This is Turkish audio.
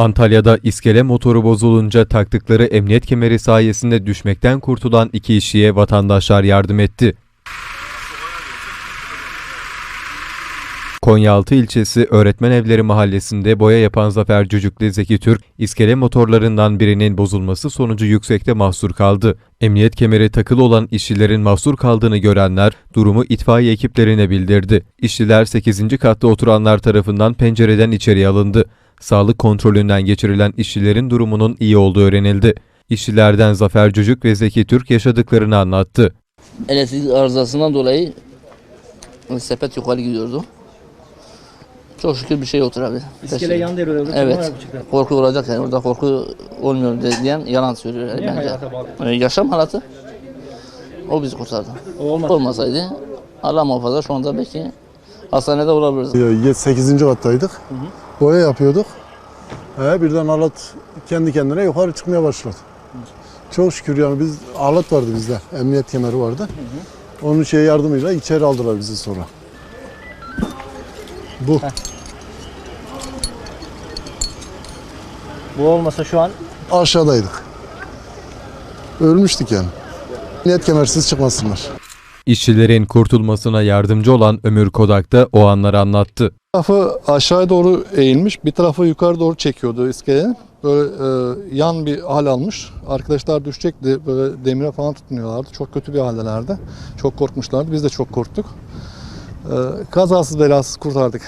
Antalya'da iskele motoru bozulunca taktıkları emniyet kemeri sayesinde düşmekten kurtulan iki işçiye vatandaşlar yardım etti. Konyaaltı ilçesi Öğretmen Evleri mahallesinde boya yapan Zafer Cücük'le Zeki Türk, iskele motorlarından birinin bozulması sonucu yüksekte mahsur kaldı. Emniyet kemeri takılı olan işçilerin mahsur kaldığını görenler durumu itfaiye ekiplerine bildirdi. İşçiler 8. katta oturanlar tarafından pencereden içeriye alındı. Sağlık kontrolünden geçirilen işçilerin durumunun iyi olduğu öğrenildi. İşçilerden Zafer Cücük ve Zeki Türk yaşadıklarını anlattı. elektrik arızasından dolayı sepet yukarı gidiyordu. Çok şükür bir şey yoktur abi. İskele yan devre Evet. Korku olacak yani orada korku olmuyor de- diyen yalan söylüyor yani Niye bence. hayata bağlı? Ee, Yaşam halatı o bizi kurtardı. O olmaz. Olmasaydı Allah muhafaza şu anda belki hastanede olabiliriz. 8. kattaydık. Boya yapıyorduk. He, birden alet kendi kendine yukarı çıkmaya başladı. Çok şükür yani biz alet vardı bizde. Emniyet kemeri vardı. Onun şey yardımıyla içeri aldılar bizi sonra. Bu. Bu olmasa şu an Aşağıdaydık. Ölmüştük yani. Emniyet kemersiz çıkmasınlar. İşçilerin kurtulmasına yardımcı olan Ömür Kodak da o anları anlattı. tarafı aşağıya doğru eğilmiş, bir tarafı yukarı doğru çekiyordu iskelenin. Böyle e, yan bir hal almış. Arkadaşlar düşecekti, böyle demire falan tutunuyorlardı. Çok kötü bir haldelerdi. Çok korkmuşlardı, biz de çok korktuk. E, kazasız belasız kurtardık.